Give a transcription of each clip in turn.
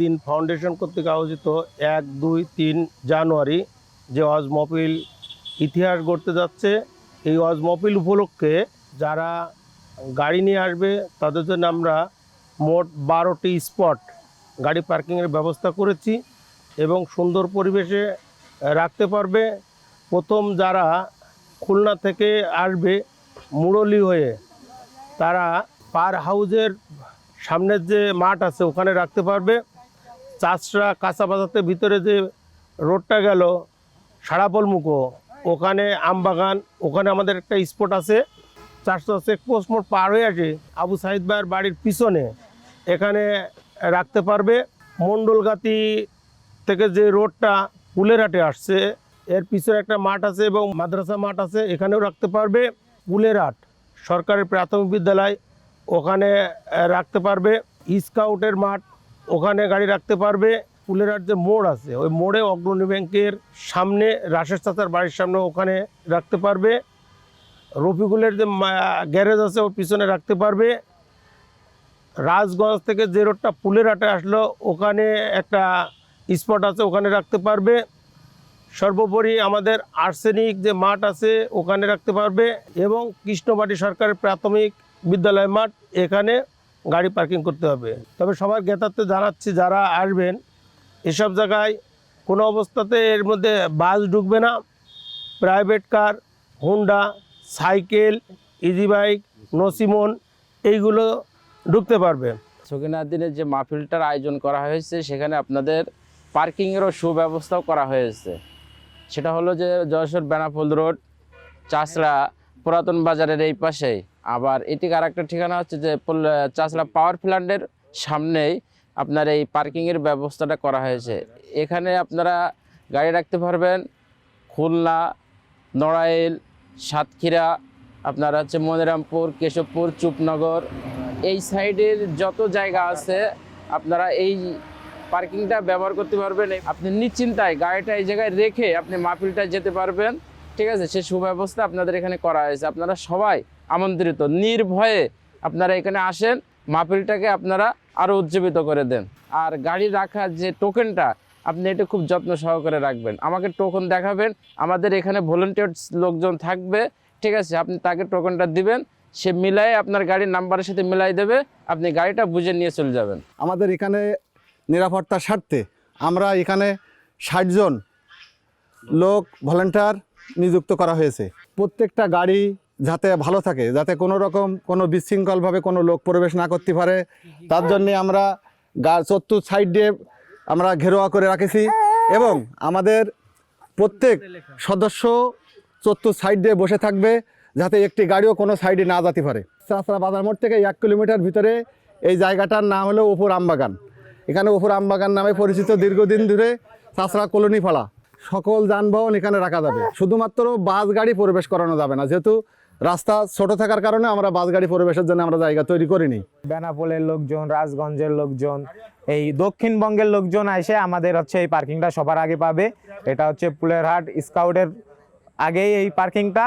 দিন ফাউন্ডেশন কর্তৃক আয়োজিত এক, দুই, তিন জানুয়ারি যে মহফিল ইতিহাস গড়তে যাচ্ছে, এই মহফিল উপলক্ষে যারা গাড়ি নিয়ে আসবে, তাদের জন্য আমরা মোট বারোটি স্পট গাড়ি পার্কিংয়ের ব্যবস্থা করেছি এবং সুন্দর পরিবেশে রাখতে পারবে। প্রথম যারা খুলনা থেকে আসবে, মুরলি হয়ে তারা পার হাউজের সামনের যে মাঠ আছে, ওখানে রাখতে পারবে। চাষরা কাঁচা বাজাতে ভিতরে যে রোডটা গেল, সারাপল মুখো, ওখানে আমবাগান ওখানে আমাদের একটা স্পট আছে। চারশো চেকপোস্ট মোড় পার হয়ে আসে, আবু সাহিদ ভাইয়ের বাড়ির পিছনে। এখানে রাখতে পারবে। মণ্ডলগাতি থেকে যে রোডটা পুলেরহাটে আসছে, এর পিছনে একটা মাঠ আছে এবং মাদ্রাসা মাঠ আছে, এখানেও রাখতে পারবে পুলেরহাট সরকারি প্রাথমিক বিদ্যালয়, ওখানে রাখতে পারবে। স্কাউটের মাঠ, ওখানে গাড়ি রাখতে পারবে। পুলেরহাট যে মোড় আছে, ওই মোড়ে অগ্রণী ব্যাংকের সামনে রাশেশ চাচার বাড়ির সামনে ওখানে রাখতে পারবে। রফিকুলের যে গ্যারেজ আছে, ওর পিছনে রাখতে পারবে। রাজগঞ্জ থেকে যে রোডটা পুলেরহাটে আসলো, ওখানে একটা স্পট আছে, ওখানে রাখতে পারবে। সর্বোপরি আমাদের আর্সেনিক যে মাঠ আছে, ওখানে রাখতে পারবে এবং কৃষ্ণবাড়ি সরকারের প্রাথমিক বিদ্যালয় মাঠ, এখানে গাড়ি পার্কিং করতে হবে। তবে সবার জ্ঞাতার্থে জানাচ্ছি, যারা আসবেন, এসব জায়গায় কোনো অবস্থাতে এর মধ্যে বাস ঢুকবে না। Private car, Honda, cycle, easy bike, nosimon, এইগুলো ঢুকতে পারবে। সকিনার দিনের যে মাহফিলটার আয়োজন করা হয়েছে, সেখানে আপনাদের পার্কিংয়েরও সুব্যবস্থাও করা হয়েছে। সেটা হলো যে যশোর বেনাপোল রোড, চাষড়া পুরাতন বাজারের এই পাশেই আবার এটির আর একটা ঠিকানা হচ্ছে যে চাষড়া পাওয়ার প্ল্যান্টের সামনেই আপনার এই পার্কিংয়ের ব্যবস্থাটা করা হয়েছে। এখানে আপনারা গাড়ি রাখতে পারবেন, খুলনা, নড়াইল, সাতক্ষীরা, আপনার হচ্ছে মনিরামপুর, কেশবপুর, চুপনগর। এই সাইডের যত জায়গা আছে, আপনারা এই পার্কিংটা ব্যবহার করতে পারবেন। আপনি নিশ্চিন্তায় গাড়িটা এই জায়গায় রেখে আপনি মাহফিলটা যেতে পারবেন। ঠিক আছে? সে সুব্যবস্থা আপনাদের এখানে করা হয়েছে। আপনারা সবাই আমন্ত্রিত, নির্ভয়ে আপনারা এখানে আসেন, মাহফিলটাকে আপনারা আরও উজ্জীবিত করে দেন। আর গাড়ি রাখার যে টোকেনটা আপনি এটা খুব যত্ন সহকারে রাখবেন। আমাকে টোকন দেখাবেন, আমাদের এখানে ভলেন্টিয়ার্স লোকজন থাকবে। ঠিক আছে? আপনি তাকে টোকনটা দিবেন, সে মিলাই আপনার গাড়ির নাম্বারের সাথে মিলাই দেবে, আপনি গাড়িটা বুঝে নিয়ে চলে যাবেন। আমাদের এখানে নিরাপত্তার স্বার্থে আমরা এখানে ষাটজন লোক ভলেন্টিয়ার নিযুক্ত করা হয়েছে। প্রত্যেকটা গাড়ি যাতে ভালো থাকে, যাতে কোনো রকম কোনো বিশৃঙ্খলভাবে কোনো লোক প্রবেশ না করতে পারে, তার জন্যে আমরা গা চতুর সাইড দিয়ে আমরা ঘেরোয়া করে রাখেছি এবং আমাদের প্রত্যেক সদস্য চতুর সাইড দিয়ে বসে থাকবে যাতে একটি গাড়িও কোনো সাইডে না যেতে পারে। চাষড়া বাজার মোড় থেকে এক কিলোমিটার ভিতরে এই জায়গাটার নাম হলো উপর আমবাগান। এখানে উপর আমবাগান নামে পরিচিত দীর্ঘদিন ধরে চাষড়া কলোনি ফালা। সকল যানবাহন এখানে রাখা যাবে। শুধুমাত্র বাস গাড়ি প্রবেশ করানো যাবে না। যেহেতু রাস্তা ছোট থাকার কারণে আমরা বাস গাড়ি প্রবেশের জন্য আমরা জায়গা তৈরি করিনি। বেনাপোলের লোকজন, রাজগঞ্জের লোকজন, এই দক্ষিণবঙ্গের লোকজন এসে আমাদের হচ্ছে এই পার্কিংটা সবার আগে পাবে। এটা হচ্ছে পুলেরহাট স্কাউটের আগেই এই পার্কিংটা।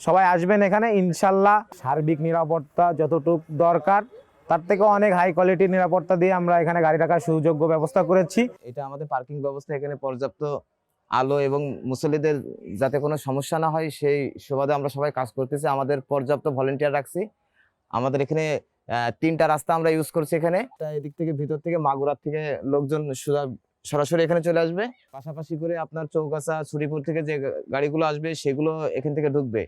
সবাই আসবেন এখানে। ইনশাল্লাহ সার্বিক নিরাপত্তা যতটুকু দরকার। তার থেকে অনেক হাই কোয়ালিটির নিরাপত্তা দিয়ে আমরা এখানে গাড়ি রাখার সুযোগ্য ব্যবস্থা করেছি। এটা আমাদের পার্কিং ব্যবস্থা, এখানে পর্যাপ্ত আলো এবং মুসল্লিদের যাতে কোনো সমস্যা না হয়, সেই সুবাদে আমরা সবাই কাজ করতেছি। আমাদের পর্যাপ্ত ভলেন্টিয়ার রাখছি। আমাদের এখানে তিনটা রাস্তা আমরা ইউজ করছি এখানে। এদিক থেকে ভিতর থেকে মাগুরার থেকে লোকজন সরাসরি এখানে চলে আসবে। পাশাপাশি করে আপনার চৌকাছা ছুরিপুর থেকে যে গাড়িগুলো আসবে, সেগুলো এখান থেকে ঢুকবে।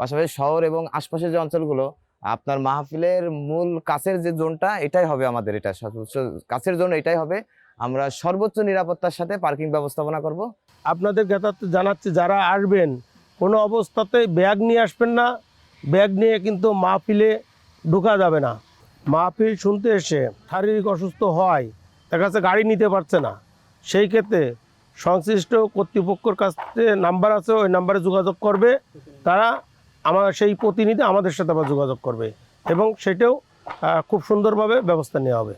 পাশাপাশি শহর এবং আশপাশের যে অঞ্চলগুলো আপনার মাহফিলের মূল কাছের যে জোনটা, এটাই হবে আমাদের এটা। সর্বোচ্চ কাছের জোন এটাই হবে। আমরা সর্বোচ্চ নিরাপত্তার সাথে পার্কিং ব্যবস্থাপনা করব। আপনাদের জ্ঞাতার্থে জানাচ্ছি, যারা আসবেন, কোনো অবস্থাতে ব্যাগ নিয়ে আসবেন না। ব্যাগ নিয়ে কিন্তু মাহফিলে ঢোকা যাবে না। মাহফিল শুনতে এসে শারীরিক অসুস্থ হয় তার কাছে গাড়ি নিতে পারছে না। সেই ক্ষেত্রে সংশ্লিষ্ট কর্তৃপক্ষের কাছে নাম্বার আছে, ওই নাম্বারে যোগাযোগ করবে। তারা আমার সেই প্রতিনিধি আমাদের সাথে আবার যোগাযোগ করবে এবং সেটাও খুব সুন্দরভাবে ব্যবস্থা নেওয়া হবে।